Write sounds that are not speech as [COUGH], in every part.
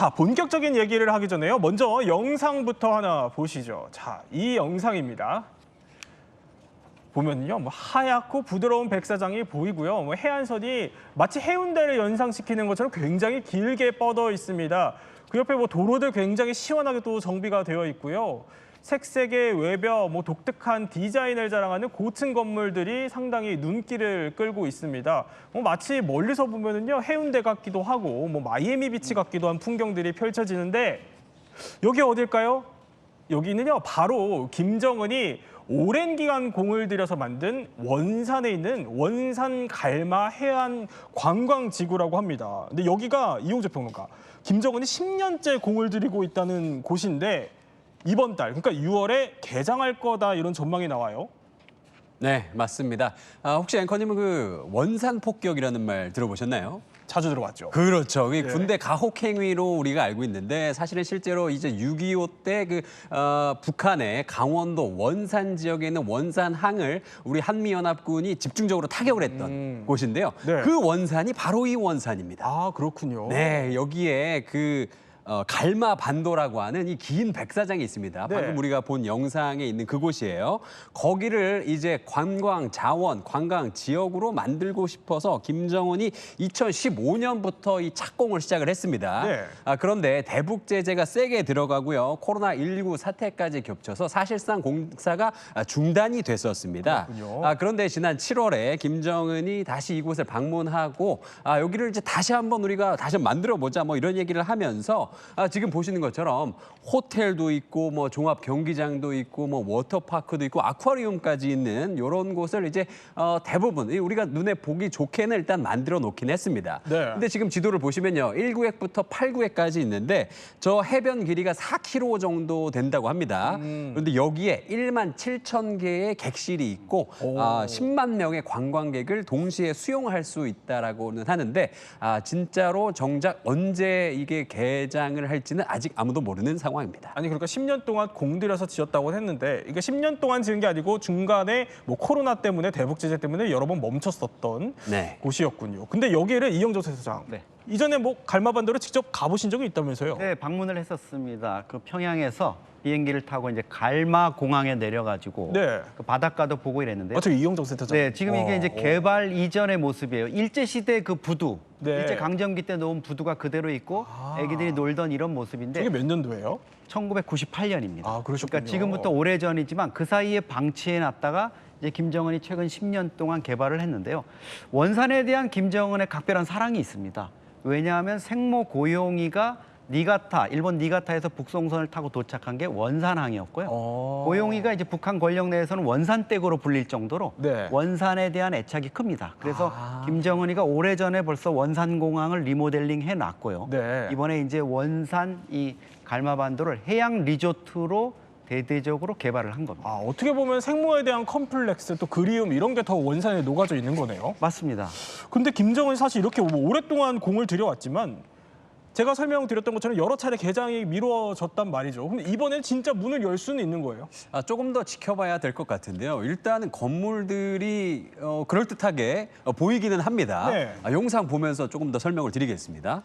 자, 본격적인 얘기를 하기 전에요. 먼저 영상부터 하나 보시죠. 자, 이 영상입니다. 보면요, 뭐 하얗고 부드러운 백사장이 보이고요. 뭐 해안선이 마치 해운대를 연상시키는 것처럼 굉장히 길게 뻗어 있습니다. 그 옆에 뭐 도로들 굉장히 시원하게 또 정비가 되어 있고요. 색색의 외벽, 뭐 독특한 디자인을 자랑하는 고층 건물들이 상당히 눈길을 끌고 있습니다. 뭐 마치 멀리서 보면은요 해운대 같기도 하고 뭐 마이애미 비치 같기도 한 풍경들이 펼쳐지는데 여기 어딜까요? 여기는요 바로 김정은이 오랜 기간 공을 들여서 만든 원산에 있는 원산 갈마 해안 관광지구라고 합니다. 근데 여기가 이용재 평론가 김정은이 10년째 공을 들이고 있다는 곳인데 이번 달 그러니까 6월에 개장할 거다 이런 전망이 나와요. 네, 맞습니다. 아, 혹시 앵커님은 그 원산 폭격이라는 말 들어보셨나요? 자주 들어왔죠. 그렇죠. 그 네. 군대 가혹 행위로 우리가 알고 있는데 사실은 실제로 이제 6.25 때그 어, 북한의 강원도 원산 지역에 있는 원산항을 우리 한미연합군이 집중적으로 타격을 했던 음. 곳인데요. 네. 그 원산이 바로 이 원산입니다. 아 그렇군요. 네, 여기에 그 어, 갈마 반도라고 하는 이 긴 백사장이 있습니다. 네. 방금 우리가 본 영상에 있는 그곳이에요. 거기를 이제 관광 자원, 관광 지역으로 만들고 싶어서 김정은이 2015년부터 이 착공을 시작을 했습니다. 네. 아, 그런데 대북 제재가 세게 들어가고요. 코로나 19 사태까지 겹쳐서 사실상 공사가 아, 중단이 됐었습니다. 그렇군요. 아, 그런데 지난 7월에 김정은이 다시 이곳을 방문하고 아, 여기를 이제 다시 한번 우리가 다시 만들어 보자 뭐 이런 얘기를 하면서 아, 지금 보시는 것처럼 호텔도 있고 뭐 종합 경기장도 있고 뭐 워터파크도 있고 아쿠아리움까지 있는 이런 곳을 이제 어, 대부분 이 우리가 눈에 보기 좋게는 일단 만들어 놓긴 했습니다. 네. 근데 지금 지도를 보시면요. 1구획부터 8구획까지 있는데 저 해변 길이가 4km 정도 된다고 합니다. 음. 그런데 여기에 1만 7천 개의 객실이 있고 오. 아, 10만 명의 관광객을 동시에 수용할 수 있다라고는 하는데 아, 진짜로 정작 언제 이게 개장 을 할지는 아직 아무도 모르는 상황입니다. 아니 그러니까 10년 동안 공들여서 지었다고 했는데 이게 10년 동안 지은 게 아니고 중간에 뭐 코로나 때문에 대북 제재 때문에 여러 번 멈췄었던 네. 곳이었군요. 근데 여기를 이영조 세수장 네. 이전에 뭐 갈마반도로 직접 가보신 적이 있다면서요? 네, 방문을 했었습니다. 그 평양에서 비행기를 타고 이제 갈마 공항에 내려가지고 네. 그 바닷가도 보고 이랬는데요. 아, 저 이영정 센터장. 네, 지금 이게 이제 개발 이전의 모습이에요. 일제 시대 그 부두, 네. 일제 강점기 때 놓은 부두가 그대로 있고 아. 애기들이 놀던 이런 모습인데 저게 몇 년도예요? 1998년입니다. 아, 그러셨군요. 그러니까 지금부터 오래 전이지만 그 사이에 방치해 놨다가 이제 김정은이 최근 10년 동안 개발을 했는데요. 원산에 대한 김정은의 각별한 사랑이 있습니다. 왜냐하면 생모 고용이가 니가타, 일본 니가타에서 북송선을 타고 도착한 게 원산항이었고요. 어. 고용이가 이제 북한 권력 내에서는 원산댁으로 불릴 정도로 네. 원산에 대한 애착이 큽니다. 그래서 아. 김정은이가 오래전에 벌써 원산공항을 리모델링 해 놨고요. 네. 이번에 이제 원산 이 갈마반도를 해양 리조트로 대대적으로 개발을 한 겁니다. 아 어떻게 보면 생모에 대한 컴플렉스 또 그리움 이런 게 더 원산에 녹아져 있는 거네요. 맞습니다. 근데 김정은이 사실 이렇게 뭐 오랫동안 공을 들여왔지만 제가 설명드렸던 것처럼 여러 차례 개장이 미뤄졌단 말이죠. 근데 이번엔 진짜 문을 열 수는 있는 거예요. 아, 조금 더 지켜봐야 될 것 같은데요. 일단은 건물들이 어, 그럴듯하게 어, 보이기는 합니다. 네. 아, 영상 보면서 조금 더 설명을 드리겠습니다.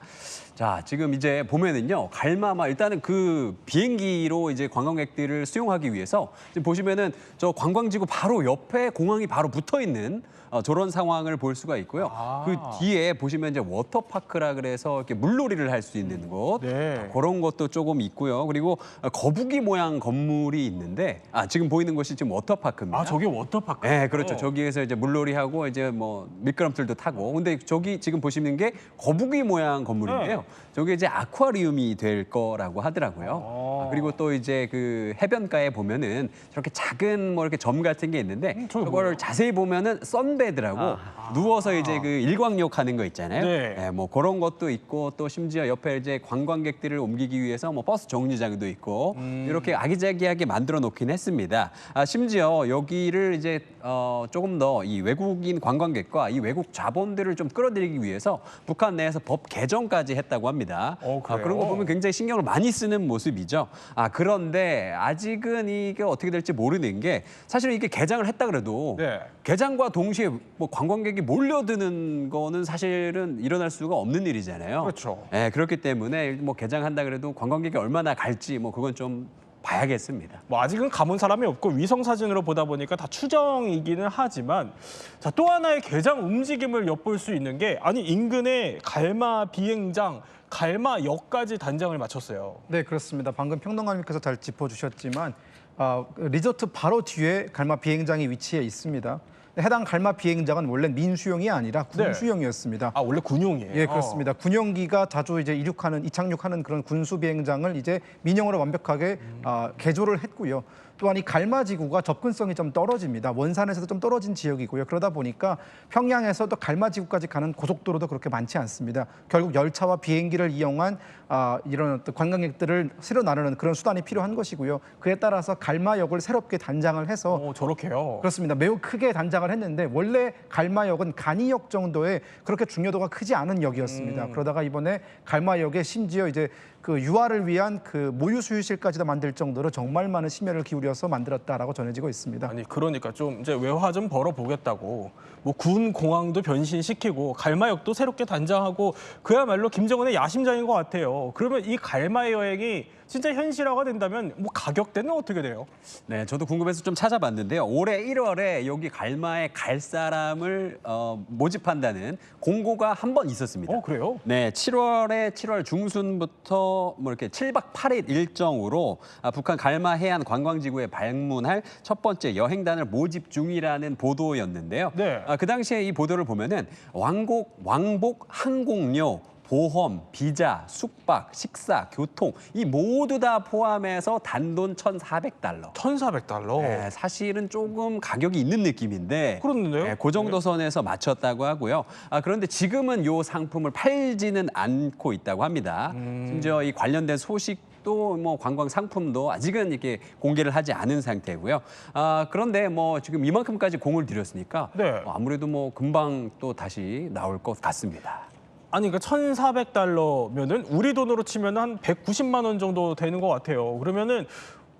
자, 지금 이제 보면은요, 갈마마 일단은 그 비행기로 이제 관광객들을 수용하기 위해서 지금 보시면은 저 관광지구 바로 옆에 공항이 바로 붙어 있는 어, 저런 상황을 볼 수가 있고요. 아. 그 뒤에 보시면 이제 워터파크라 그래서 이렇게 물놀이를 할 수 있는 곳 네. 그런 것도 조금 있고요. 그리고 거북이 모양 건물이 있는데 아 지금 보이는 곳이 지금 워터파크입니다. 아 저게 워터파크. 네, 그렇죠. 저기에서 이제 물놀이하고 이제 뭐 미끄럼틀도 타고. 근데 저기 지금 보시는 게 거북이 모양 건물인데요. 네. 저게 이제 아쿠아리움이 될 거라고 하더라고요. 아. 아, 그리고 또 이제 그 해변가에 보면은 저렇게 작은 뭐 이렇게 점 같은 게 있는데 음, 저거를? 자세히 보면은 선베 드라고 누워서 이제 그 일광욕 하는 거 있잖아요. 네. 네, 뭐 그런 것도 있고 또 심지어 옆에 이제 관광객들을 옮기기 위해서 뭐 버스 정류장도 있고 음. 이렇게 아기자기하게 만들어 놓긴 했습니다. 아, 심지어 여기를 이제 어, 조금 더 이 외국인 관광객과 이 외국 자본들을 좀 끌어들이기 위해서 북한 내에서 법 개정까지 했다고 합니다. 어, 아? 그런 거 보면 굉장히 신경을 많이 쓰는 모습이죠. 아 그런데 아직은 이게 어떻게 될지 모르는 게 사실 이게 개장을 했다 그래도 네. 개장과 동시에 이게 뭐 관광객이 몰려드는 거는 사실은 일어날 수가 없는 일이잖아요. 그렇죠. 예, 그렇기 때문에 뭐 개장한다 그래도 관광객이 얼마나 갈지 뭐 그건 좀 봐야겠습니다. 뭐 아직은 가본 사람이 없고 위성 사진으로 보다 보니까 다 추정이기는 하지만 자 또 하나의 개장 움직임을 엿볼 수 있는 게 아니 인근에 갈마 비행장, 갈마역까지 단장을 마쳤어요. 네, 그렇습니다. 방금 평론가님께서 잘 짚어주셨지만 아, 리조트 바로 뒤에 갈마 비행장이 위치해 있습니다. 해당 갈마 비행장은 원래 민수용이 아니라 네. 군수용이었습니다. 아 원래 군용이에요. 예, 그렇습니다. 군용기가 자주 이제 이륙하는 이착륙하는 그런 군수 비행장을 이제 민영으로 완벽하게 아, 개조를 했고요. 또한 이 갈마 지구가 접근성이 좀 떨어집니다. 원산에서도 좀 떨어진 지역이고요. 그러다 보니까 평양에서도 갈마 지구까지 가는 고속도로도 그렇게 많지 않습니다. 결국 열차와 비행기를 이용한 아, 이런 관광객들을 실어 나르는 그런 수단이 필요한 것이고요. 그에 따라서 갈마역을 새롭게 단장을 해서 어 저렇게요. 그렇습니다. 매우 크게 단장을 했는데 원래 갈마역은 간이역 정도의 그렇게 중요도가 크지 않은 역이었습니다. 그러다가 이번에 갈마역에 심지어 이제 그 유아를 위한 그 모유 수유실까지도 만들 정도로 정말 많은 심혈을 기울여서 만들었다라고 전해지고 있습니다. 아니 그러니까 좀 이제 외화 좀 벌어 보겠다고 뭐 군 공항도 변신시키고 갈마역도 새롭게 단장하고 그야말로 김정은의 야심작인 것 같아요. 그러면 이 갈마 여행이 진짜 현실화가 된다면 뭐 가격대는 어떻게 돼요? 네, 저도 궁금해서 좀 찾아봤는데요. 올해 1월에 여기 갈마에 갈 사람을 어, 모집한다는 공고가 한 번 있었습니다. 어 그래요? 네, 7월에 7월 중순부터 뭐 이렇게 7박 8일 일정으로 아, 북한 갈마 해안 관광지구에 방문할 첫 번째 여행단을 모집 중이라는 보도였는데요. 네. 아, 그 당시에 이 보도를 보면은 왕복 왕복 항공료 보험, 비자, 숙박, 식사, 교통 이 모두 다 포함해서 단돈 1,400달러. 1,400달러. 네, 사실은 조금 가격이 있는 느낌인데 그렇는데요? 네, 그 정도 선에서 맞췄다고 하고요. 아, 그런데 지금은 요 상품을 팔지는 않고 있다고 합니다. 음. 심지어 이 관련된 소식 도뭐 관광 상품도 아직은 이렇게 공개를 하지 않은 상태고요. 아, 그런데 뭐 지금 이만큼까지 공을 들였으니까 네. 뭐 아무래도 뭐 금방 또 다시 나올 것 같습니다. 아니 그러니까 1,400달러면은 우리 돈으로 치면 한 190만 원 정도 되는 것 같아요. 그러면은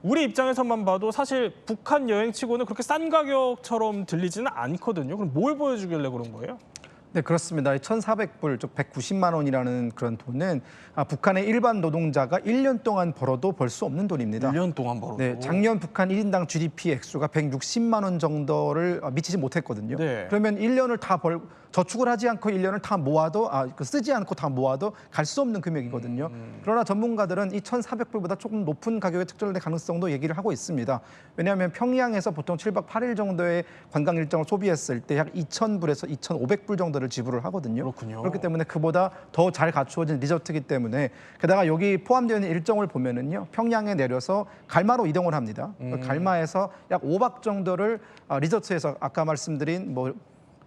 우리 입장에서만 봐도 사실 북한 여행치고는 그렇게 싼 가격처럼 들리지는 않거든요. 그럼 뭘 보여주길래 그런 거예요? 네, 그렇습니다. 1,400불, 즉 190만 원이라는 그런 돈은 아, 북한의 일반 노동자가 1년 동안 벌어도 벌 수 없는 돈입니다. 1년 동안 벌어도. 네, 작년 북한 1인당 GDP 액수가 160만 원 정도를 어, 미치지 못했거든요. 네. 그러면 1년을 다 벌, 저축을 하지 않고 1년을 다 모아도 아, 그 쓰지 않고 다 모아도 갈 수 없는 금액이거든요. 그러나 전문가들은 이 1,400불보다 조금 높은 가격에 특정될 가능성도 얘기를 하고 있습니다. 왜냐하면 평양에서 보통 7박 8일 정도의 관광 일정을 소비했을 때 약 2,000불에서 2,500불 정도를 지불을 하거든요. 그렇군요. 그렇기 때문에 그보다 더 잘 갖추어진 리조트이기 때문에 게다가 여기 포함되어 있는 일정을 보면은요 평양에 내려서 갈마로 이동을 합니다. 그 갈마에서 약 5박 정도를 아, 리조트에서 아까 말씀드린 뭐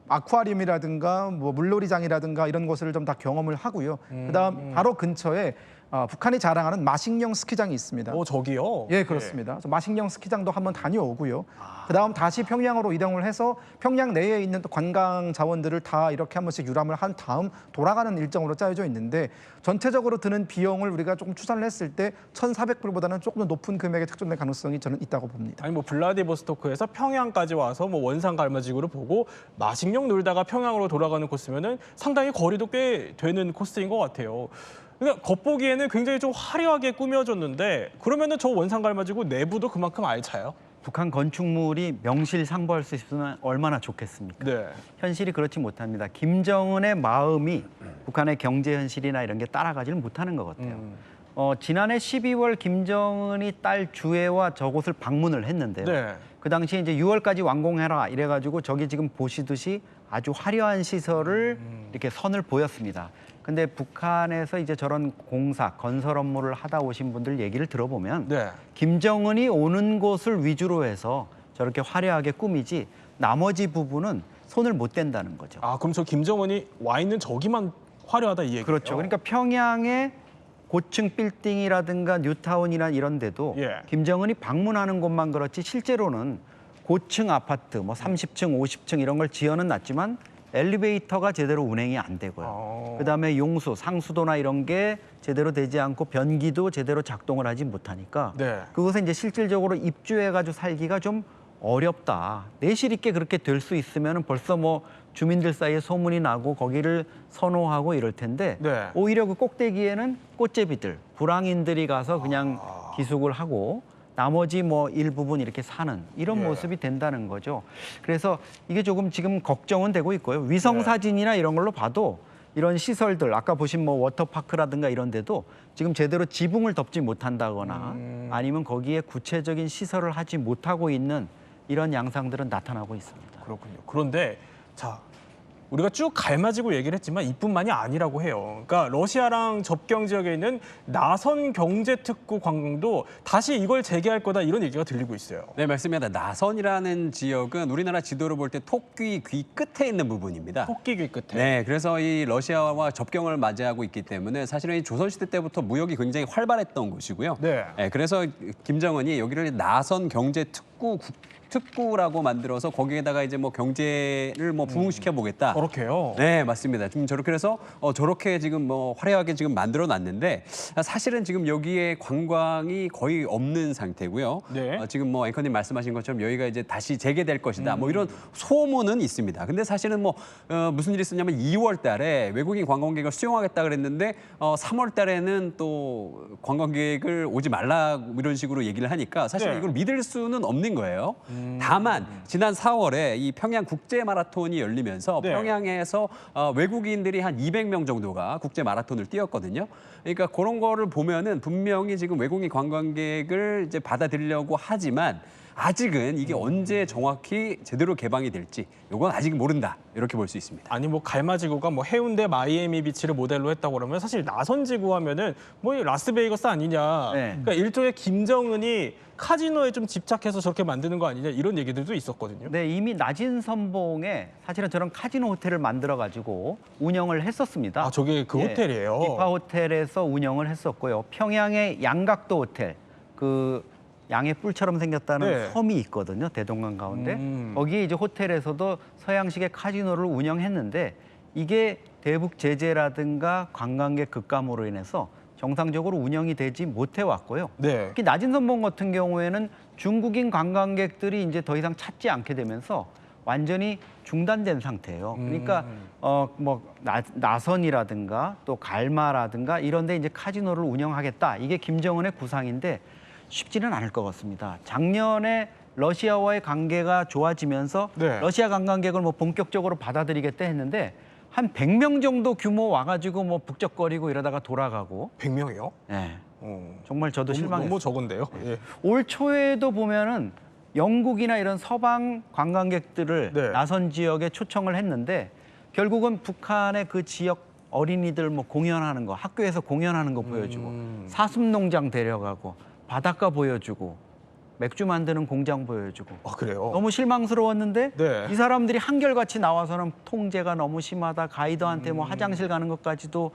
아쿠아리움이라든가 뭐 물놀이장이라든가 이런 것을 좀 다 경험을 하고요. 그다음 바로 근처에 아, 북한이 자랑하는 마식령 스키장이 있습니다. 어 저기요. 예, 그렇습니다. 그래서 마식령 스키장도 한번 다녀오고요. 그다음 다시 평양으로 이동을 해서 평양 내에 있는 또 관광 자원들을 다 이렇게 한 번씩 유람을 한 다음 돌아가는 일정으로 짜여져 있는데 전체적으로 드는 비용을 우리가 조금 추산을 했을 때 1,400불보다는 조금 더 높은 금액의 특정될 가능성이 저는 있다고 봅니다. 아니 뭐 블라디보스토크에서 평양까지 와서 뭐 원산 갈마지구를 보고 마식령 놀다가 평양으로 돌아가는 코스면은 상당히 거리도 꽤 되는 코스인 것 같아요. 그러니까 겉보기에는 굉장히 좀 화려하게 꾸며졌는데 그러면은 저 원산 갈마지구 내부도 그만큼 알차요? 북한 건축물이 명실상부할 수 있으면 얼마나 좋겠습니까? 네. 현실이 그렇지 못합니다. 김정은의 마음이 북한의 경제 현실이나 이런 게 따라가지를 못하는 것 같아요. 음. 어, 지난해 12월 김정은이 딸 주애와 저곳을 방문을 했는데요. 네. 그 당시에 이제 6월까지 완공해라 이래가지고 저기 지금 보시듯이 아주 화려한 시설을 음. 이렇게 선을 보였습니다. 근데 북한에서 이제 저런 공사, 건설 업무를 하다 오신 분들 얘기를 들어보면 네. 김정은이 오는 곳을 위주로 해서 저렇게 화려하게 꾸미지 나머지 부분은 손을 못 댄다는 거죠. 아 그럼 저 김정은이 와 있는 저기만 화려하다 이 얘기예요? 그렇죠. 그러니까 평양의 고층 빌딩이라든가 뉴타운이나 이런 데도 예. 김정은이 방문하는 곳만 그렇지 실제로는 고층 아파트 뭐 30층, 50층 이런 걸 지어는 놨지만 엘리베이터가 제대로 운행이 안 되고요. 어. 그다음에 용수, 상수도나 이런 게 제대로 되지 않고 변기도 제대로 작동을 하지 못하니까 네. 그것에 이제 실질적으로 입주해 가지고 살기가 좀 어렵다. 내실 있게 그렇게 될 수 있으면 벌써 뭐 주민들 사이에 소문이 나고 거기를 선호하고 이럴 텐데 네. 오히려 그 꼭대기에는 꽃제비들, 불황인들이 가서 그냥 아. 기숙을 하고 나머지 뭐 일부분 이렇게 사는 이런 예. 모습이 된다는 거죠. 그래서 이게 조금 지금 걱정은 되고 있고요. 위성 네. 사진이나 이런 걸로 봐도 이런 시설들 아까 보신 뭐 워터파크라든가 이런 데도 지금 제대로 지붕을 덮지 못한다거나 음. 아니면 거기에 구체적인 시설을 하지 못하고 있는 이런 양상들은 나타나고 있습니다. 그렇군요. 그런데 자 우리가 쭉 갈마지고 얘기를 했지만 이뿐만이 아니라고 해요. 그러니까 러시아랑 접경 지역에 있는 나선 경제 특구 관광도 다시 이걸 재개할 거다 이런 얘기가 들리고 있어요. 네, 맞습니다. 나선이라는 지역은 우리나라 지도를 볼 때 토끼 귀 끝에 있는 부분입니다. 토끼 귀 끝에. 네, 그래서 이 러시아와 접경을 맞이하고 있기 때문에 사실은 이 조선시대 때부터 무역이 굉장히 활발했던 곳이고요. 네. 그래서 김정은이 여기를 나선 경제 특구 국- 특구라고 만들어서 거기에다가 이제 뭐 경제를 뭐 부흥시켜 보겠다. 그렇게요. 네, 맞습니다. 지금 저렇게 해서 어, 저렇게 지금 뭐 화려하게 지금 만들어 놨는데 사실은 지금 여기에 관광이 거의 없는 상태고요. 네. 어, 지금 뭐 앵커님 말씀하신 것처럼 여기가 이제 다시 재개될 것이다. 뭐 이런 소문은 있습니다. 근데 사실은 뭐 어, 무슨 일이 있었냐면 2월 달에 외국인 관광객을 수용하겠다 그랬는데 어, 3월 달에는 또 관광객을 오지 말라 이런 식으로 얘기를 하니까 사실 네. 이걸 믿을 수는 없는 거예요. 다만 지난 4월에 이 평양 국제 마라톤이 열리면서 네. 평양에서 어, 외국인들이 한 200명 정도가 국제 마라톤을 뛰었거든요. 그러니까 그런 거를 보면은 분명히 지금 외국인 관광객을 이제 받아들이려고 하지만 아직은 이게 언제 정확히 제대로 개방이 될지 이건 아직 모른다 이렇게 볼 수 있습니다. 아니 뭐 갈마지구가 뭐 해운대 마이애미 비치를 모델로 했다고 그러면 사실 나선지구 하면은 뭐 이 라스베이거스 아니냐. 네. 그러니까 일종의 김정은이 카지노에 좀 집착해서 저렇게 만드는 거 아니냐 이런 얘기들도 있었거든요. 네, 이미 낮은 선봉에 사실은 저런 카지노 호텔을 만들어 가지고 운영을 했었습니다. 아 저게 그 예, 호텔이에요. 디파 호텔에서 운영을 했었고요. 평양의 양각도 호텔 그 양의 뿔처럼 생겼다는 네. 섬이 있거든요. 대동강 가운데 음. 거기에 이제 호텔에서도 서양식의 카지노를 운영했는데 이게 대북 제재라든가 관광객 급감으로 인해서 정상적으로 운영이 되지 못해 왔고요. 네. 특히 낮은 선봉 같은 경우에는 중국인 관광객들이 이제 더 이상 찾지 않게 되면서 완전히 중단된 상태예요. 그러니까 어뭐 나선이라든가 또 갈마라든가 이런 데 이제 카지노를 운영하겠다. 이게 김정은의 구상인데 쉽지는 않을 것 같습니다. 작년에 러시아와의 관계가 좋아지면서 네. 러시아 관광객을 뭐 본격적으로 받아들이겠다 했는데 한 100명 정도 규모 와가지고 뭐 북적거리고 이러다가 돌아가고 100명이요? 예. 어. 정말 저도 실망했어요. 너무 적은데요. 예. 올 초에도 보면은 영국이나 이런 서방 관광객들을 네. 나선 지역에 초청을 했는데 결국은 북한의 그 지역 어린이들 뭐 공연하는 거 학교에서 공연하는 거 보여주고 음. 사슴 농장 데려가고 바닷가 보여주고 맥주 만드는 공장 보여주고 아 그래요. 너무 실망스러웠는데 네. 이 사람들이 한결같이 나와서는 통제가 너무 심하다 가이드한테 뭐 화장실 가는 것까지도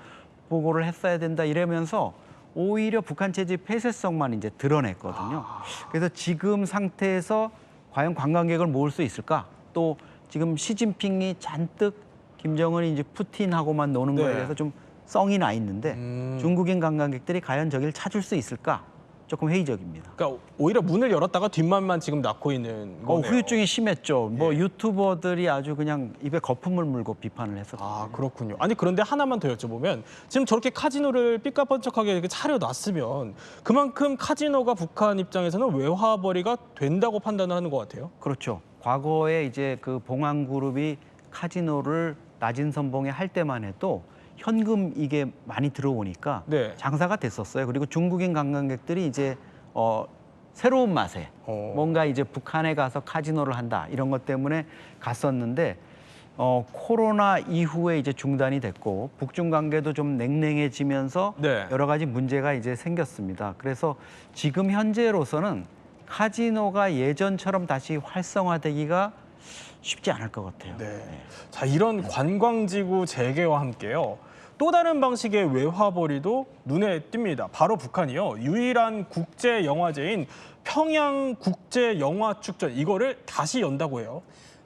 보고를 했어야 된다 이러면서 오히려 북한 체제 폐쇄성만 이제 드러냈거든요. 그래서 지금 상태에서 과연 관광객을 모을 수 있을까? 또 지금 시진핑이 잔뜩 김정은이 이제 푸틴하고만 노는 거에 네. 대해서 좀 썽이 나 있는데 음. 중국인 관광객들이 과연 저길 찾을 수 있을까? 조금 회의적입니다. 그러니까 오히려 문을 열었다가 뒷만만 지금 낳고 있는 어, 거네요. 후유증이 심했죠. 뭐 예. 유튜버들이 아주 그냥 입에 거품을 물고 비판을 했었거든요. 아 그렇군요. 아니 그런데 하나만 더 여쭤보면 지금 저렇게 카지노를 삐까뻔쩍하게 이렇게 차려놨으면 그만큼 카지노가 북한 입장에서는 외화벌이가 된다고 판단하는 것 같아요. 그렇죠. 과거에 이제 그 봉황 그룹이 카지노를 낮은 선봉에 할 때만 해도 현금 이게 많이 들어오니까 네. 장사가 됐었어요. 그리고 중국인 관광객들이 이제 어 새로운 맛에 어. 뭔가 이제 북한에 가서 카지노를 한다 이런 것 때문에 갔었는데 어 코로나 이후에 이제 중단이 됐고 북중 관계도 좀 냉랭해지면서 네. 여러 가지 문제가 이제 생겼습니다. 그래서 지금 현재로서는 카지노가 예전처럼 다시 활성화되기가 쉽지 않을 것 같아요. 네. 자 이런 관광지구 재개와 함께요. 또 다른 방식의 외화벌이도 눈에 띕니다. 바로 북한이요. 유일한 국제 영화제인 평양 국제 영화 축전 이거를 다시 연다고 해요.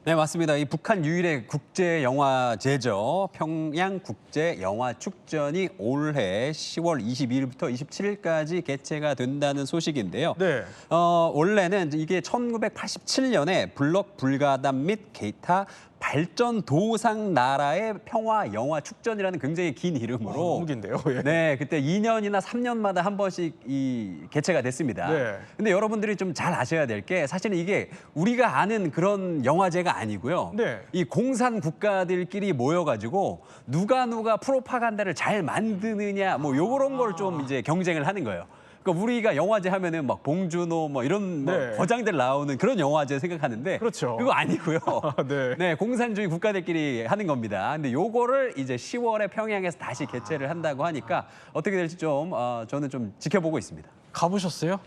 네, 맞습니다. 이 북한 유일의 국제 영화제죠. 평양 국제 영화 축전이 올해 10월 22일부터 27일까지 개최가 된다는 소식인데요. 네. 어, 원래는 이게 1987년에 블록 불가담 및 기타 발전 도상 나라의 평화 영화 축전이라는 굉장히 긴 이름으로 너무 긴데요. [LAUGHS] 예. 네, 그때 2년이나 3년마다 한 번씩 이 개최가 됐습니다. 네. 근데 여러분들이 좀 잘 아셔야 될 게 사실은 이게 우리가 아는 그런 영화제가 아니고요. 네. 이 공산 국가들끼리 모여가지고 누가 누가 프로파간다를 잘 만드느냐 뭐 요런 걸 아. 좀 이제 경쟁을 하는 거예요. 그러니까 우리가 영화제 하면은 막 봉준호 뭐 이런 뭐 네. 거장들 나오는 그런 영화제 생각하는데 그렇죠. 그거 아니고요. [LAUGHS] 네. [LAUGHS] 네, 공산주의 국가들끼리 하는 겁니다. 근데 요거를 이제 10월에 평양에서 다시 개최를 한다고 하니까 어떻게 될지 좀 어, 저는 좀 지켜보고 있습니다. 가보셨어요?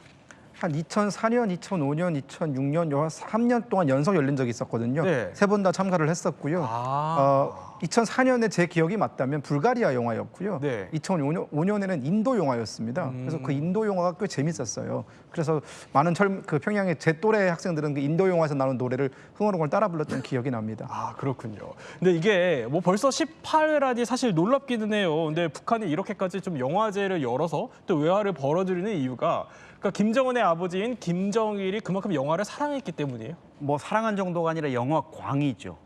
한 2004년, 2005년, 2006년 요 3년 동안 연속 열린 적이 있었거든요. 네. 세 번 다 참가를 했었고요. 아. 어, 2004년에 제 기억이 맞다면 불가리아 영화였고요. 네. 2005년 5년에는 인도 영화였습니다. 음. 그래서 그 인도 영화가 꽤 재밌었어요. 그래서 많은 젊, 그 평양의 제 또래 학생들은 그 인도 영화에서 나오는 노래를 흥얼흥얼 따라 불렀던 기억이 납니다. 아 그렇군요. 근데 이게 뭐 벌써 18회라니 사실 놀랍기는 해요. 근데 북한이 이렇게까지 좀 영화제를 열어서 또 외화를 벌어들이는 이유가 그러니까 김정은의 아버지인 김정일이 그만큼 영화를 사랑했기 때문이에요. 뭐 사랑한 정도가 아니라 영화 광이죠.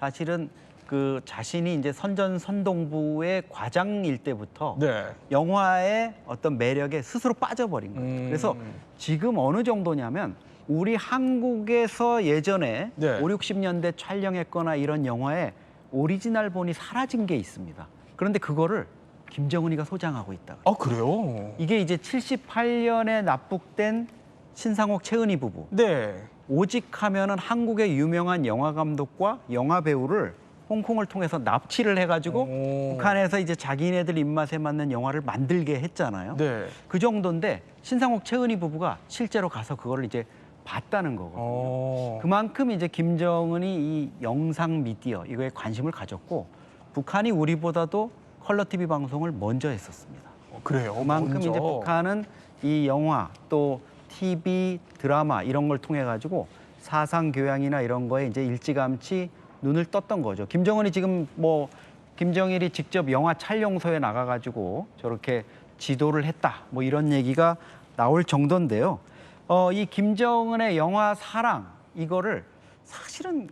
사실은 그 자신이 이제 선전 선동부의 과장일 때부터 네. 영화의 어떤 매력에 스스로 빠져버린 거예요. 음. 그래서 지금 어느 정도냐면 우리 한국에서 예전에 네. 5, 60년대 촬영했거나 이런 영화에 오리지널 본이 사라진 게 있습니다. 그런데 그거를 김정은이가 소장하고 있다. 아 그래요? 이게 이제 78년에 납북된 신상옥 최은희 부부. 네. 오직 하면은 한국의 유명한 영화 감독과 영화 배우를 홍콩을 통해서 납치를 해가지고 오. 북한에서 이제 자기네들 입맛에 맞는 영화를 만들게 했잖아요. 네. 그 정도인데 신상옥 최은희 부부가 실제로 가서 그거를 이제 봤다는 거거든요. 어. 그만큼 이제 김정은이 이 영상 미디어 이거에 관심을 가졌고 북한이 우리보다도 컬러 TV 방송을 먼저 했었습니다. 어, 그래요. 그만큼 먼저. 이제 북한은 이 영화 또 TV 드라마 이런 걸 통해 가지고 사상 교양이나 이런 거에 이제 일찌감치 눈을 떴던 거죠. 김정은이 지금 뭐 김정일이 직접 영화 촬영소에 나가 가지고 저렇게 지도를 했다. 뭐 이런 얘기가 나올 정도인데요. 어, 이 김정은의 영화 사랑 이거를 사실은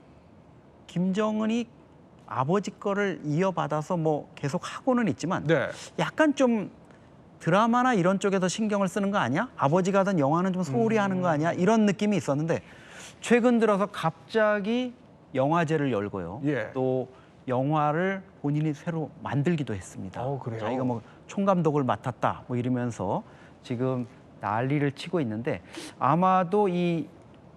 김정은이 아버지 거를 이어받아서 뭐 계속 하고는 있지만 네. 약간 좀 드라마나 이런 쪽에서 신경을 쓰는 거 아니야? 아버지가 하던 영화는 좀 소홀히 하는 거 아니야? 이런 느낌이 있었는데 최근 들어서 갑자기 영화제를 열고요. 예. 또 영화를 본인이 새로 만들기도 했습니다. 어, 그래요? 자기가 뭐 총감독을 맡았다 뭐 이러면서 지금 난리를 치고 있는데 아마도 이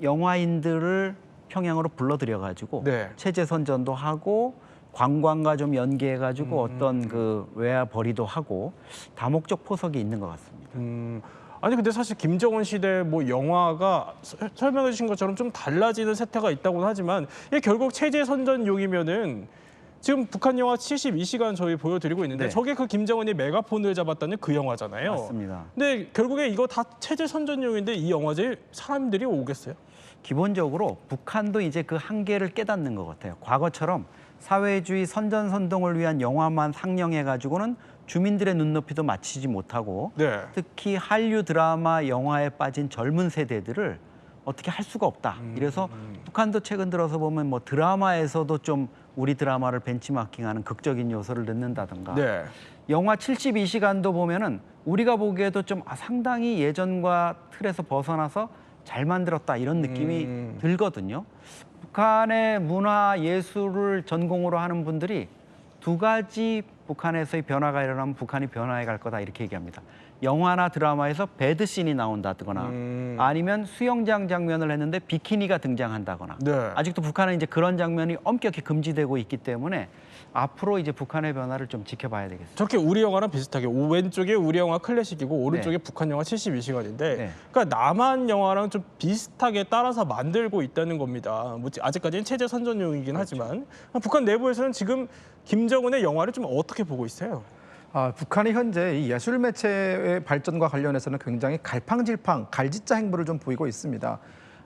영화인들을 평양으로 불러들여 가지고 네. 체제 선전도 하고 관광과 좀 연계해 가지고 음. 어떤 그 외화 벌이도 하고 다목적 포석이 있는 것 같습니다. 음. 아니 근데 사실 김정은 시대 뭐 영화가 서- 설명해 주신 것처럼 좀 달라지는 세태가 있다고는 하지만 이게 결국 체제 선전용이면은 지금 북한 영화 72시간 저희 보여드리고 있는데 네. 저게 그 김정은이 메가폰을 잡았다는 그 영화잖아요. 맞습니다. 근데 결국에 이거 다 체제 선전용인데 이 영화제에 사람들이 오겠어요? 기본적으로 북한도 이제 그 한계를 깨닫는 것 같아요. 과거처럼 사회주의 선전선동을 위한 영화만 상영해 가지고는 주민들의 눈높이도 맞추지 못하고 네. 특히 한류 드라마 영화에 빠진 젊은 세대들을 어떻게 할 수가 없다. 음. 이래서 북한도 최근 들어서 보면 뭐 드라마에서도 좀 우리 드라마를 벤치마킹하는 극적인 요소를 넣는다든가 네. 영화 72시간도 보면은 우리가 보기에도 좀 아, 상당히 예전과 틀에서 벗어나서 잘 만들었다 이런 느낌이 음. 들거든요. 북한의 문화 예술을 전공으로 하는 분들이 두 가지 북한에서의 변화가 일어나면 북한이 변화해 갈 거다 이렇게 얘기합니다. 영화나 드라마에서 배드 씬이 나온다거나 음. 아니면 수영장 장면을 했는데 비키니가 등장한다거나 네. 아직도 북한은 이제 그런 장면이 엄격히 금지되고 있기 때문에 앞으로 이제 북한의 변화를 좀 지켜봐야 되겠습니다. 저렇게 우리 영화랑 비슷하게 오- 왼쪽에 우리 영화 클래식이고 오른쪽에 네. 북한 영화 72시간인데 네. 그러니까 남한 영화랑 좀 비슷하게 따라서 만들고 있다는 겁니다. 뭐 아직까지는 체제 선전용이긴 그렇죠. 하지만 북한 내부에서는 지금 김정은의 영화를 좀 어떻게 보고 있어요? 아, 북한이 현재 이 예술 매체의 발전과 관련해서는 굉장히 갈팡질팡, 갈짓자 행보를 좀 보이고 있습니다.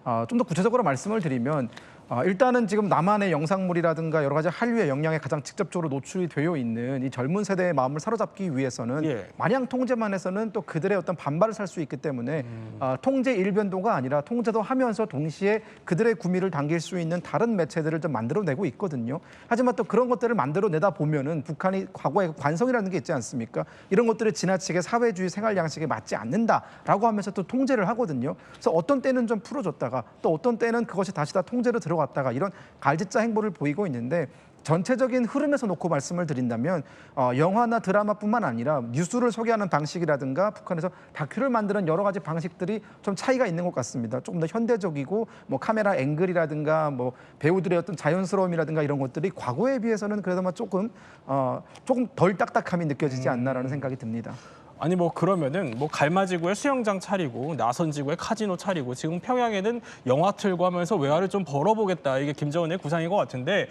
아, 좀 더 구체적으로 말씀을 드리면 아, 일단은 지금 남한의 영상물이라든가 여러 가지 한류의 영향에 가장 직접적으로 노출이 되어 있는 이 젊은 세대의 마음을 사로잡기 위해서는 예. 마냥 통제만 해서는 또 그들의 어떤 반발을 살 수 있기 때문에 아, 통제 일변도가 아니라 통제도 하면서 동시에 그들의 구미를 당길 수 있는 다른 매체들을 좀 만들어내고 있거든요. 하지만 또 그런 것들을 만들어내다 보면은 북한이 과거의 관성이라는 게 있지 않습니까? 이런 것들이 지나치게 사회주의 생활 양식에 맞지 않는다라고 하면서 또 통제를 하거든요. 그래서 어떤 때는 좀 풀어줬다가 또 어떤 때는 그것이 다시 다 통제로 들어 갔다가 이런 갈짓자 행보를 보이고 있는데 전체적인 흐름에서 놓고 말씀을 드린다면 어, 영화나 드라마뿐만 아니라 뉴스를 소개하는 방식이라든가 북한에서 다큐를 만드는 여러 가지 방식들이 좀 차이가 있는 것 같습니다. 조금 더 현대적이고 뭐 카메라 앵글이라든가 뭐 배우들의 어떤 자연스러움이라든가 이런 것들이 과거에 비해서는 그래도 조금 어, 조금 덜 딱딱함이 느껴지지 않나라는 생각이 듭니다. 아니 뭐 그러면은 뭐 갈마지구에 수영장 차리고 나선지구에 카지노 차리고 지금 평양에는 영화 틀고 하면서 외화를 좀 벌어보겠다 이게 김정은의 구상인 것 같은데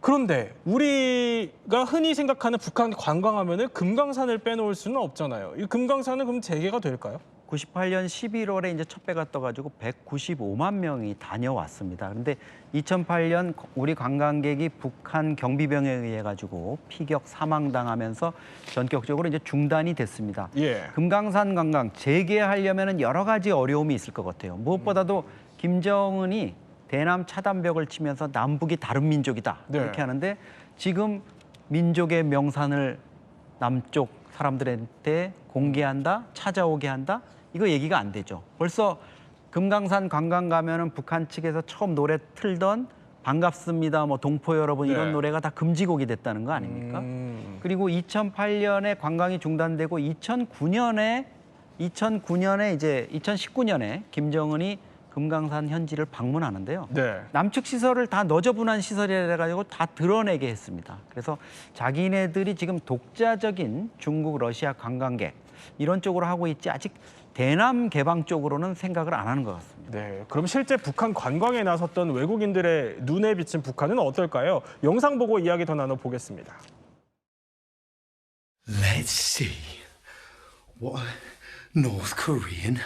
그런데 우리가 흔히 생각하는 북한 관광하면은 금강산을 빼놓을 수는 없잖아요. 이 금강산은 그럼 재개가 될까요? 98년 11월에 이제 첫 배가 떠가지고 195만 명이 다녀왔습니다. 그런데 2008년 우리 관광객이 북한 경비병에 의해 가지고 피격 사망당하면서 전격적으로 이제 중단이 됐습니다. 예. 금강산 관광 재개하려면 여러 가지 어려움이 있을 것 같아요. 무엇보다도 김정은이 대남 차단벽을 치면서 남북이 다른 민족이다 네. 이렇게 하는데 지금 민족의 명산을 남쪽 사람들한테 공개한다, 찾아오게 한다 이거 얘기가 안 되죠. 벌써 금강산 관광 가면은 북한 측에서 처음 노래 틀던 반갑습니다, 뭐 동포 여러분 이런 네. 노래가 다 금지곡이 됐다는 거 아닙니까? 음. 그리고 2008년에 관광이 중단되고 2009년에 2009년에 이제 2019년에 김정은이 금강산 현지를 방문하는데요. 네. 남측 시설을 다 너저분한 시설이라 가지고 다 드러내게 했습니다. 그래서 자기네들이 지금 독자적인 중국 러시아 관광객 이런 쪽으로 하고 있지 아직 대남 개방 쪽으로는 생각을 안 하는 것 같습니다. 네. 그럼 실제 북한 관광에 나섰던 외국인들의 눈에 비친 북한은 어떨까요? 영상 보고 이야기 더 나눠 보겠습니다. Let's see what a North Korean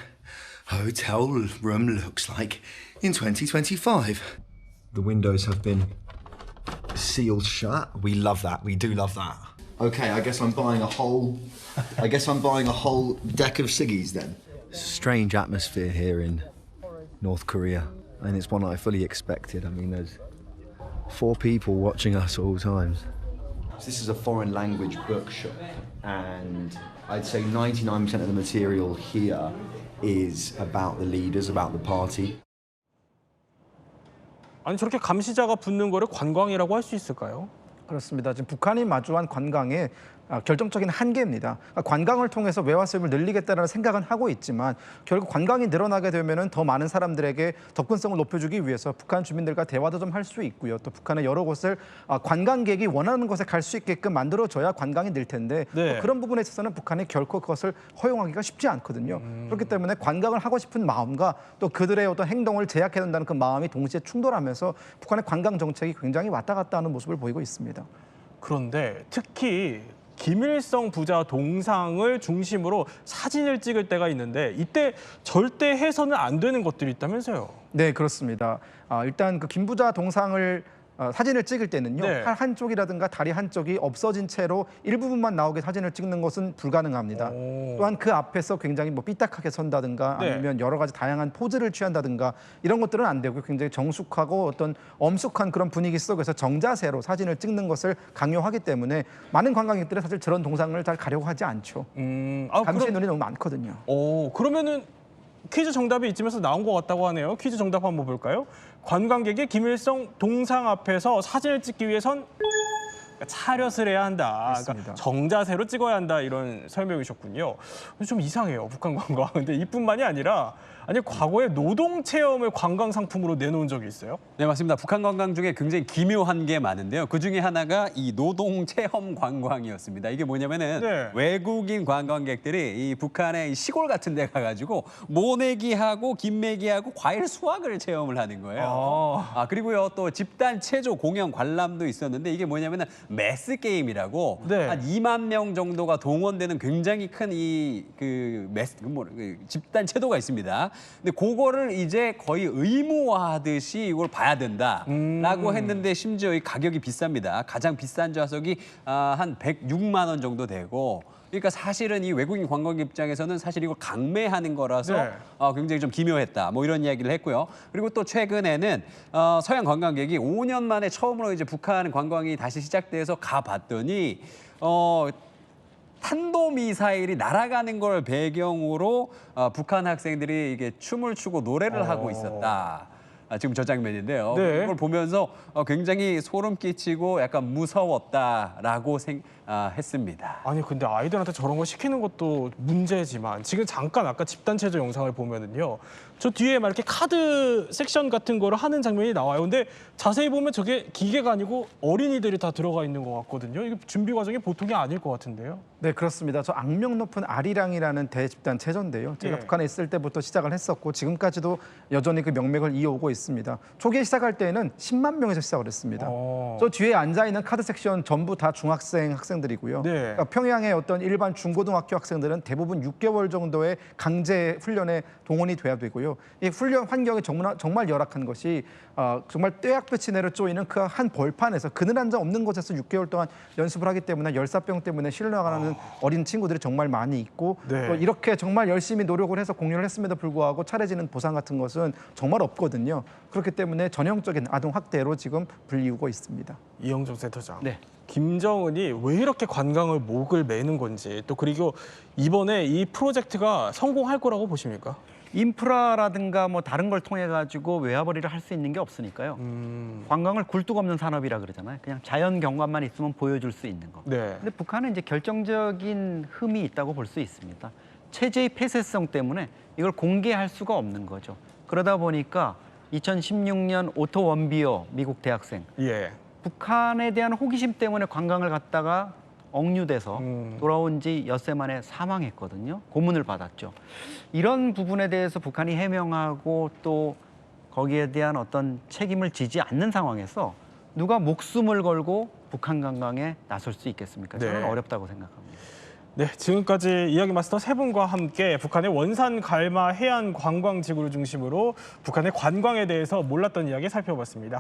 hotel room looks like in 2025. The windows have been sealed shut. We love that. We do love that. Okay, I guess I'm buying a whole. I guess I'm buying a whole deck of ciggies then. Strange atmosphere here in North Korea, and it's one I fully expected. I mean, there's four people watching us at all times. This is a foreign language bookshop, and I'd say 99% of the material here is about the leaders, about the party. 아니 저렇게 감시자가 붙는 거를 관광이라고 할 수 있을까요? 그렇습니다. 지금 북한이 마주한 관광의 아, 결정적인 한계입니다. 그러니까 관광을 통해서 외화 수입을 늘리겠다는 생각은 하고 있지만 결국 관광이 늘어나게 되면은 더 많은 사람들에게 접근성을 높여주기 위해서 북한 주민들과 대화도 좀 할 수 있고요. 또 북한의 여러 곳을 아, 관광객이 원하는 곳에 갈 수 있게끔 만들어줘야 관광이 늘 텐데 네. 또 그런 부분에 있어서는 북한이 결코 그것을 허용하기가 쉽지 않거든요. 그렇기 때문에 관광을 하고 싶은 마음과 또 그들의 어떤 행동을 제약해야 된다는 그 마음이 동시에 충돌하면서 북한의 관광 정책이 굉장히 왔다 갔다 하는 모습을 보이고 있습니다. 그런데 특히 김일성 부자 동상을 중심으로 사진을 찍을 때가 있는데 이때 절대 해서는 안 되는 것들이 있다면서요. 네, 그렇습니다. 아, 일단 그 김부자 동상을 어, 사진을 찍을 때는요 네. 팔 한쪽이라든가 다리 한쪽이 없어진 채로 일부분만 나오게 사진을 찍는 것은 불가능합니다. 오. 또한 그 앞에서 굉장히 뭐 삐딱하게 선다든가 네. 아니면 여러 가지 다양한 포즈를 취한다든가 이런 것들은 안 되고 굉장히 정숙하고 어떤 엄숙한 그런 분위기 속에서 정자세로 사진을 찍는 것을 강요하기 때문에 많은 관광객들이 사실 저런 동상을 잘 가려고 하지 않죠. 음, 아, 감시의 그럼, 눈이 너무 많거든요. 오, 그러면은 퀴즈 정답이 이쯤에서 나온 것 같다고 하네요. 퀴즈 정답 한번 볼까요? 관광객이 김일성 동상 앞에서 사진을 찍기 위해선 차렷을 해야 한다. 그러니까. 정자세로 찍어야 한다 이런 설명이셨군요. 좀 이상해요 북한 관광. [LAUGHS] 근데 이뿐만이 아니라 아니 과거에 노동 체험을 관광 상품으로 내놓은 적이 있어요? 네, 맞습니다. 북한 관광 중에 굉장히 기묘한 게 많은데요. 그 중에 하나가 이 노동 체험 관광이었습니다. 이게 뭐냐면은 네. 외국인 관광객들이 이 북한의 이 시골 같은 데 가가지고 모내기하고 김매기하고 과일 수확을 체험을 하는 거예요. 아, 그리고요 또 집단 체조 공연 관람도 있었는데 이게 뭐냐면은 매스 게임이라고 네. 한 2만 명 정도가 동원되는 굉장히 큰 이 그 매스 그 뭐, 그 집단 체도가 있습니다. 근데 그거를 이제 거의 의무화하듯이 이걸 봐야 된다라고 했는데 심지어 이 가격이 비쌉니다. 가장 비싼 좌석이 아, 한 106만 원 정도 되고 그러니까 사실은 이 외국인 관광 입장에서는 사실 이걸 강매하는 거라서 네. 어, 굉장히 좀 기묘했다. 뭐 이런 이야기를 했고요. 그리고 또 최근에는 어, 서양 관광객이 5년 만에 처음으로 이제 북한 관광이 다시 시작돼서 가봤더니 어, 탄도 미사일이 날아가는 걸 배경으로 어, 북한 학생들이 이게 춤을 추고 노래를 하고 있었다. 아, 지금 저 장면인데요. 네. 그걸 보면서 어, 굉장히 소름 끼치고 약간 무서웠다라고 생, 아, 했습니다. 아니 근데 아이들한테 저런 거 시키는 것도 문제지만 지금 잠깐 아까 집단 체조 영상을 보면은요 저 뒤에 막 이렇게 카드 섹션 같은 거를 하는 장면이 나와요 근데 자세히 보면 저게 기계가 아니고 어린이들이 다 들어가 있는 것 같거든요 이게 준비 과정이 보통이 아닐 것 같은데요 네 그렇습니다. 저 악명 높은 아리랑이라는 대집단 체조인데요. 제가 예. 북한에 있을 때부터 시작을 했었고 지금까지도 여전히 그 명맥을 이어오고 있습니다. 초기에 시작할 때는 10만 명에서 시작을 했습니다. 어. 저 뒤에 앉아 있는 카드 섹션 전부 다 중학생 학생들이고요. 네. 그러니까 평양의 어떤 일반 중고등학교 학생들은 대부분 6개월 정도의 강제 훈련에 동원이 돼야 되고요. 이 훈련 환경이 정말, 정말 열악한 것이 어, 정말 떼약볕이 내려 쪼이는 그 한 벌판에서 그늘 한장 없는 곳에서 6개월 동안 연습을 하기 때문에 열사병 때문에 실려나가는 어린 친구들이 정말 많이 있고 네. 또 이렇게 정말 열심히 노력을 해서 공연을 했음에도 불구하고 차려지는 보상 같은 것은 정말 없거든요. 그렇기 때문에 전형적인 아동 학대로 지금 불리우고 있습니다. 이영종 센터장 네. 김정은이 왜 이렇게 관광을 목을 매는 건지 또 그리고 이번에 이 프로젝트가 성공할 거라고 보십니까? 인프라라든가 뭐 다른 걸 통해 가지고 외화벌이를 할 수 있는 게 없으니까요. 음, 관광을 굴뚝 없는 산업이라 그러잖아요. 그냥 자연 경관만 있으면 보여줄 수 있는 거. 네. 근데 북한은 이제 결정적인 흠이 있다고 볼 수 있습니다. 체제의 폐쇄성 때문에 이걸 공개할 수가 없는 거죠. 그러다 보니까 2016년 오토 원비어 미국 대학생 예. 북한에 대한 호기심 때문에 관광을 갔다가 억류돼서 음. 돌아온 지 엿새 만에 사망했거든요. 고문을 받았죠. 이런 부분에 대해서 북한이 해명하고 또 거기에 대한 어떤 책임을 지지 않는 상황에서 누가 목숨을 걸고 북한 관광에 나설 수 있겠습니까? 저는 네. 어렵다고 생각합니다. 네, 지금까지 이야기 마스터 세 분과 함께 북한의 원산 갈마 해안 관광 지구를 중심으로 북한의 관광에 대해서 몰랐던 이야기 살펴봤습니다.